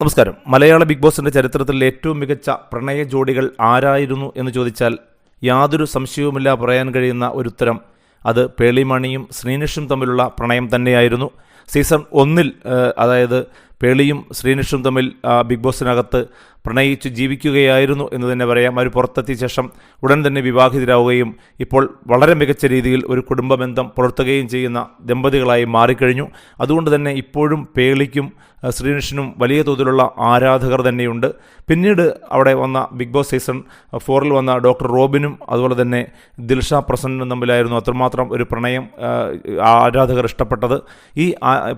നമസ്കാരം. മലയാള ബിഗ് ബോസിന്റെ ചരിത്രത്തിൽ ഏറ്റവും മികച്ച പ്രണയ ജോഡികൾ ആരായിരുന്നു എന്ന് ചോദിച്ചാൽ യാതൊരു സംശയവുമില്ല പറയാൻ കഴിയുന്ന ഒരു ഉത്തരം അത് പേളിമണിയും ശ്രീനിഷും തമ്മിലുള്ള പ്രണയം തന്നെയായിരുന്നു. സീസൺ ഒന്നിൽ അതായത് പേളിയും ശ്രീനിഷും തമ്മിൽ ബിഗ് ബോസിനകത്ത് പ്രണയിച്ച് ജീവിക്കുകയായിരുന്നു എന്ന് തന്നെ പറയാം. അവർ പുറത്തെത്തിയ ശേഷം ഉടൻ തന്നെ വിവാഹിതരാവുകയും ഇപ്പോൾ വളരെ മികച്ച രീതിയിൽ ഒരു കുടുംബ ബന്ധം പുലർത്തുകയും ചെയ്യുന്ന ദമ്പതികളായി മാറിക്കഴിഞ്ഞു. അതുകൊണ്ട് തന്നെ ഇപ്പോഴും പേളിക്കും ശ്രീനിഷിനും വലിയ തോതിലുള്ള ആരാധകർ തന്നെയുണ്ട്. പിന്നീട് അവിടെ വന്ന ബിഗ് ബോസ് സീസൺ ഫോറിൽ വന്ന ഡോക്ടർ റോബിനും അതുപോലെ തന്നെ ദിൽഷ പ്രസന്നനും തമ്മിലായിരുന്നു അത്രമാത്രം ഒരു പ്രണയം ആരാധകർ ഇഷ്ടപ്പെട്ടത്. ഈ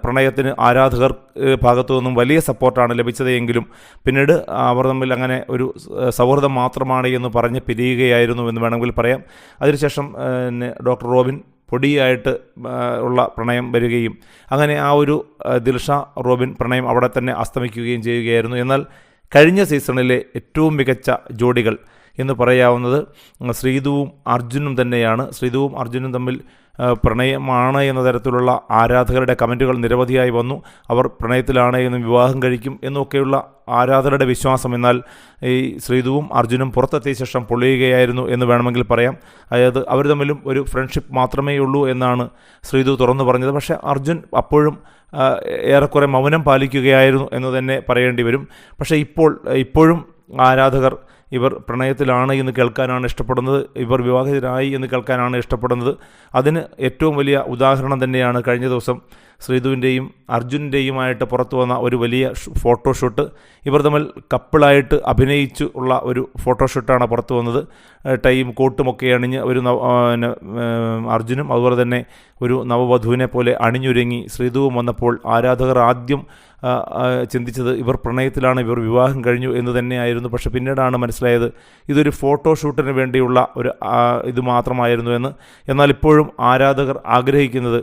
പ്രണയത്തിന് ആരാധകർ ഏഹ്, ഭാഗത്തു നിന്നും വലിയ സപ്പോർട്ടാണ് ലഭിച്ചത് എങ്കിലും പിന്നീട് അവർ തമ്മിൽ അങ്ങനെ ഒരു സൗഹൃദം മാത്രമാണ് എന്ന് പറഞ്ഞ് പിരിയുകയായിരുന്നു എന്ന് വേണമെങ്കിൽ പറയാം. അതിനുശേഷം ഡോക്ടർ റോബിൻ പൊടിയായിട്ട് ഉള്ള പ്രണയം വരികയും അങ്ങനെ ആ ഒരു ദിൽഷ റോബിൻ പ്രണയം അവിടെ തന്നെ അസ്തമിക്കുകയും ചെയ്യുകയായിരുന്നു. എന്നാൽ കഴിഞ്ഞ സീസണിലെ ഏറ്റവും മികച്ച ജോഡികൾ എന്ന് പറയാവുന്നത്. ശ്രീതുവും അർജുനും തന്നെയാണ്. ശ്രീതുവും അർജുനും തമ്മിൽ പ്രണയമാണ് എന്ന തരത്തിലുള്ള ആരാധകരുടെ കമന്റുകൾ നിരവധിയായി വന്നു. അവർ പ്രണയത്തിലാണ് എന്നും വിവാഹം കഴിക്കും എന്നൊക്കെയുള്ള ആരാധകരുടെ വിശ്വാസം. എന്നാൽ ഈ ശ്രീതുവും അർജുനും പുറത്തെത്തിയ ശേഷം പൊള്ളിയുകയായിരുന്നു എന്ന് വേണമെങ്കിൽ പറയാം. അതായത് അവർ തമ്മിലും ഒരു ഫ്രണ്ട്ഷിപ്പ് മാത്രമേ ഉള്ളൂ എന്നാണ് ശ്രീതു തുറന്നു പറഞ്ഞത്. പക്ഷേ അർജുൻ അപ്പോഴും ഏറെക്കുറെ മൗനം പാലിക്കുകയായിരുന്നു എന്ന് തന്നെ പറയേണ്ടി വരും. പക്ഷേ ഇപ്പോൾ ഇപ്പോഴും ആരാധകർ ഇവർ പ്രണയത്തിലാണ് എന്ന് കേൾക്കാനാണ് ഇഷ്ടപ്പെടുന്നത്. ഇവർ വിവാഹിതരായി എന്ന് കേൾക്കാനാണ് ഇഷ്ടപ്പെടുന്നത്. അതിന് ഏറ്റവും വലിയ ഉദാഹരണം തന്നെയാണ് കഴിഞ്ഞ ദിവസം ശ്രീധുവിന്റെയും അർജുനന്റെയുമായിട്ട് പുറത്തു വന്ന ഒരു വലിയ ഫോട്ടോഷൂട്ട്. ഇവർ തമ്മിൽ കപ്പിളായിട്ട് അഭിനയിച്ചു ഉള്ള ഒരു ഫോട്ടോഷൂട്ടാണ് പുറത്തു വന്നത്. ടൈം കോട്ടുമൊക്കെ അണിഞ്ഞ് ഒരു പിന്നെ, അർജുനും അതുപോലെ തന്നെ ഒരു നവവധുവിനെ പോലെ അണിഞ്ഞൊരുങ്ങി ശ്രീധുവും വന്നപ്പോൾ ആരാധകർ ആദ്യം ചിന്തിച്ചത് ഇവർ പ്രണയത്തിലാണ് ഇവർ വിവാഹം കഴിഞ്ഞു എന്ന് തന്നെയായിരുന്നു. പക്ഷെ പിന്നീടാണ് മനസ്സിലായത് ഇതൊരു ഫോട്ടോഷൂട്ടിന് വേണ്ടിയുള്ള ഒരു ഇത് മാത്രമായിരുന്നു എന്ന്. എന്നാൽ ഇപ്പോഴും ആരാധകർ ആഗ്രഹിക്കുന്നത്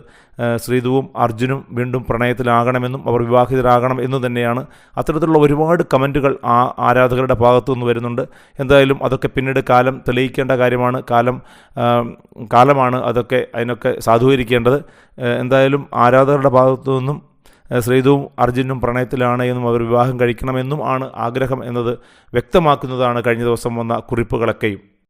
ശ്രീധുവും അർജുനും വീണ്ടും പ്രണയത്തിലാകണമെന്നും അവർ വിവാഹിതരാകണം എന്ന് തന്നെയാണ് അത്തരത്തിലുള്ള ഒരുപാട് കമന്റുകൾ ആ ആരാധകരുടെ ഭാഗത്തു നിന്ന് വരുന്നുണ്ട്. എന്തായാലും അതൊക്കെ പിന്നീട് കാലം തെളിയിക്കേണ്ട കാര്യമാണ്. കാലം കാലമാണ് അതൊക്കെ അതിനൊക്കെ സാധൂകരിക്കേണ്ടത്. എന്തായാലും ആരാധകരുടെ ഭാഗത്തു നിന്നും ശ്രീധുവും അർജുനും പ്രണയത്തിലാണ് എന്നും അവർ വിവാഹം കഴിക്കണമെന്നും ആണ് ആഗ്രഹം എന്നത് വ്യക്തമാക്കുന്നതാണ് കഴിഞ്ഞ ദിവസം വന്ന കുറിപ്പുകളൊക്കെയും.